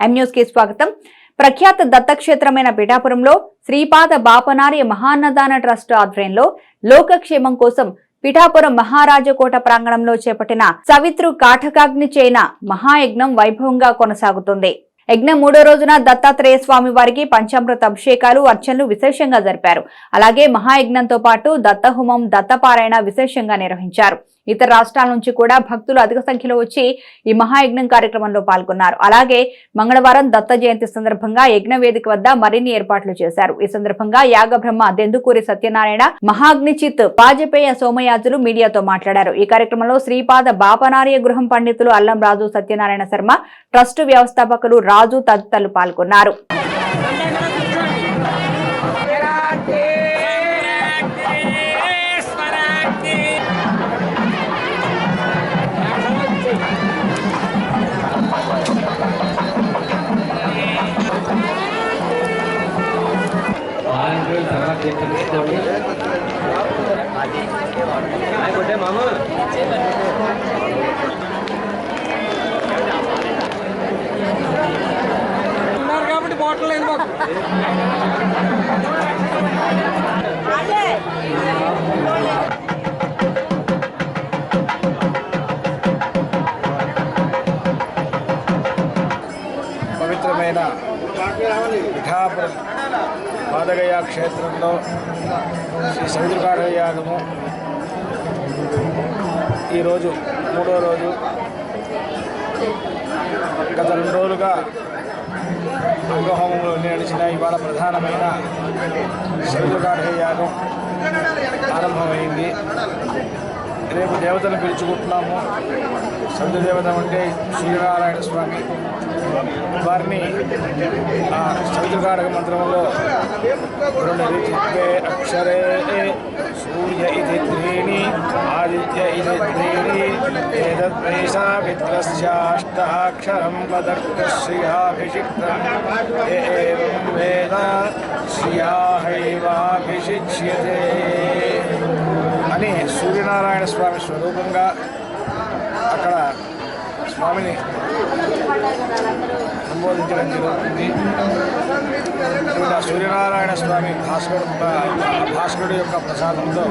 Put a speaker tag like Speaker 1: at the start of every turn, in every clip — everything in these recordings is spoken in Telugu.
Speaker 1: ఎం స్వాగతం. ప్రఖ్యాత దత్తక్షేత్రమైన పిఠాపురంలో శ్రీపాద బాపనార్య మహాన్నదాన ట్రస్ట్ ఆధ్వర్యంలో లోకక్షేమం కోసం పిఠాపురం మహారాజకోట ప్రాంగణంలో చేపట్టిన సవిత్రు కాఠకాగ్ని చేయిన మహాయజ్ఞం వైభవంగా కొనసాగుతుంది. యజ్ఞం మూడో రోజున దత్తాత్రేయ స్వామి వారికి పంచామృత అభిషేకాలు అర్చనలు విశేషంగా జరిపారు. అలాగే మహాయజ్ఞంతో పాటు దత్తహోమం దత్తపారాయణ విశేషంగా నిర్వహించారు. ఇతర రాష్ట్రాల నుంచి కూడా భక్తులు అధిక సంఖ్యలో వచ్చి ఈ మహాయజ్ఞం కార్యక్రమంలో పాల్గొన్నారు. అలాగే మంగళవారం దత్త జయంతి సందర్భంగా యజ్ఞ వేదిక వద్ద మరిన్ని ఏర్పాట్లు చేశారు. ఈ సందర్భంగా యాగబ్రహ్మ దెందుకూరి సత్యనారాయణ మహాగ్నిచిత్ పాజపేయ సోమయాజులు మీడియాతో మాట్లాడారు. ఈ కార్యక్రమంలో శ్రీపాద బాపనార్య గృహం పండితులు అల్లం రాజు సత్యనారాయణ శర్మ ట్రస్టు వ్యవస్థాపకులు రాజు తదితరులు పాల్గొన్నారు.
Speaker 2: కాబట్టి బాటిల్ లేదు మాకు
Speaker 3: పాదగయ క్షేత్రంలో శ్రీ సముద్రకార యాగము ఈరోజు మూడో రోజు గత రెండు రోజులుగా అంగహోమంలో నడిచిన ఇవాళ ప్రధానమైన సముద్రకార యాగం ఆరంభమైంది. రేపు దేవతను పిలుచుకుంటున్నాము. సముద్ర దేవత అంటే శ్రీనారాయణ స్వామి. వారిని ఆ మంత్రంలో అక్షరే సూర్య ఇది త్రీణి ఆదిత్య ఇది త్రీణి ఏదద్వైషా విద్రస్యాష్టాక్షరం పదక్ష్రియాభిషిక్తం ఏం వేద శ్రియాహైవాభిషిచ్యతే. సత్యనారాయణ స్వామి స్వరూపంగా అక్కడ స్వామిని సంబోధించడం జరుగుతుంది. ఇక్కడ సూర్యనారాయణ స్వామి భాస్కరు భాస్కరుడు యొక్క ప్రసాదంతో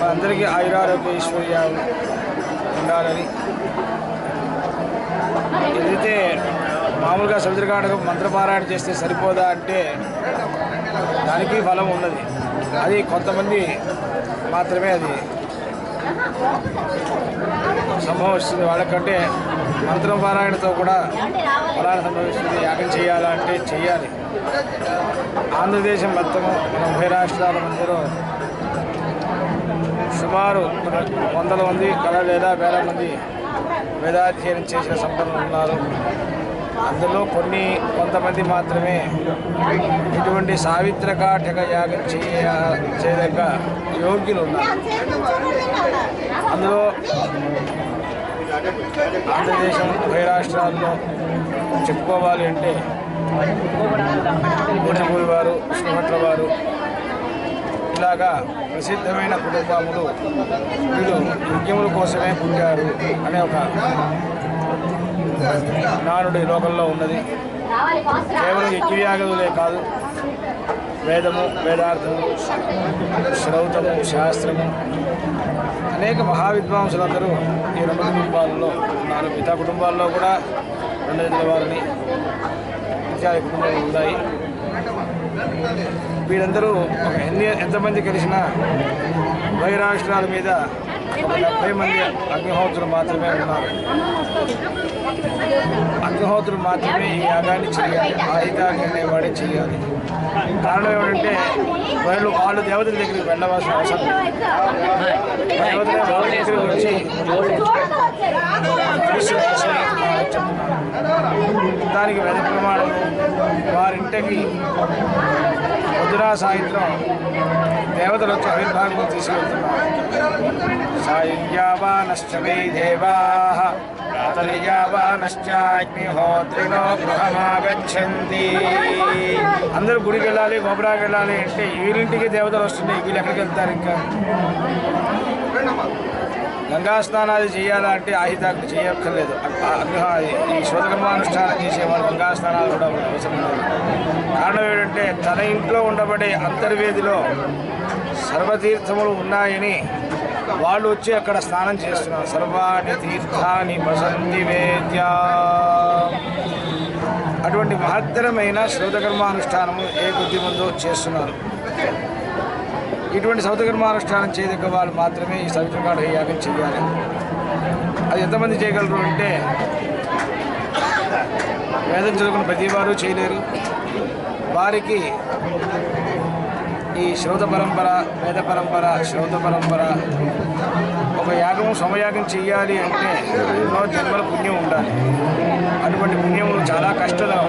Speaker 3: మనందరికీ ఆయురారోగ్య ఐశ్వర్యాలు ఉండాలని. ఏదైతే మామూలుగా సముద్రకాండకు మంత్రపారాయణ చేస్తే సరిపోదా అంటే దానికి ఫలం ఉన్నది. అది కొంతమంది మాత్రమే అది సంభవిస్తుంది. వాళ్ళకంటే మంత్రం పారాయణతో కూడా ఫలాన్ని సంభవిస్తుంది. యాగం చేయాలంటే చేయాలి. ఆంధ్రదేశం మొత్తము మన ఉభయ రాష్ట్రాల మధ్యలో సుమారు వందల మంది కళ లేదా వేల మంది వేదాధ్యయనం చేసిన సంపన్నులు ఉన్నారు. అందులో కొన్ని కొంతమంది మాత్రమే ఇటువంటి సావిత్రకాఠక యాగం చేయ చేయదగ్గ యోగ్యులు ఉన్నారు అందులో ఆంధ్రదేశం ఉభయ రాష్ట్రాల్లో చెప్పుకోవాలి అంటే గుడిపూడి వారు కృష్ణభట్ల వారు ఇలాగా ప్రసిద్ధమైన కుటుంబములు వీళ్ళు యజ్ఞముల కోసమే పుట్టారు అనే ఒక నానుడి లోకంలో ఉన్నది. కేవలం యజ్ఞయాగదులే కాదు. వేదము వేదార్థము శ్రౌతము శాస్త్రము అనేక మహావిద్వాంసులందరూ ఈ రెండు కుటుంబాలలో ఉన్నారు. మిగతా కుటుంబాల్లో కూడా రెండు వారిని ఇత్యాది కుటుంబాలు ఉన్నాయి. వీరందరూ ఒక ఎన్ని ఎంతమంది కలిసినా వైరాష్ట్రాల మీద డెబ్బై మంది అగ్నిహోత్రులు మాత్రమే ఉన్నారు. అగ్నిహోత్రులు మాత్రమే ఈ యాగాన్ని చేయాలి. ఆయుధాన్ని అనేవాడే చేయాలి. కారణం ఏమంటే వాళ్ళు వాళ్ళు దేవతల దగ్గరికి వెళ్ళవలసిన అవసరం లేదు. వాళ్ళ దగ్గరికి వచ్చి దానికి వెద ప్రమాణం వారింటికి పొద్దున సాయంత్రం దేవతలు వచ్చి ఆవిర్భాగం తీసుకెళ్తున్నారు. సాయుజ్యావానశ్చ వై దేవా ప్రాతర్యావానశ్చాగ్నిహోత్రినో గృహమాగచ్చంతి అందరూ గుడికి వెళ్ళాలి గోపురాకి వెళ్ళాలి అంటే వీరింటికి దేవతలు వస్తున్నాయి వీళ్ళు ఎక్కడికి వెళ్తారు ఇంకా. గంగా స్నానాలు చేయాలంటే ఆహితాకు చేయక్కర్లేదు. ఈ శోధకర్మానుష్ఠానం చేసేవారు గంగా స్నానాలు కూడా అవసరం లేదు. కారణం ఏంటంటే తన ఇంట్లో ఉండబడే అంతర్వేదిలో సర్వతీర్థములు ఉన్నాయని వాళ్ళు వచ్చి అక్కడ స్నానం చేస్తున్నారు. సర్వాణి తీర్థాని వసంతి వేద్య. అటువంటి మహత్తరమైన శోధకర్మానుష్ఠానము ఏ బుద్ధిమందో చేస్తున్నారు. ఇటువంటి సౌతకర్మానుష్ఠానం చేయదగ్గ వాళ్ళు మాత్రమే ఈ సవిత్రకాడ యాగం చేయాలి. అది ఎంతమంది చేయగలరు అంటే వేదం చదువుకున్న ప్రతి వారు చేయలేరు. వారికి ఈ శ్రోత పరంపర వేద పరంపర శ్రోత పరంపర ఒక యాగం సమయాగం చేయాలి అంటే ఎన్నో జన్మల పుణ్యం ఉండాలి. అటువంటి పుణ్యములు చాలా కష్టతరం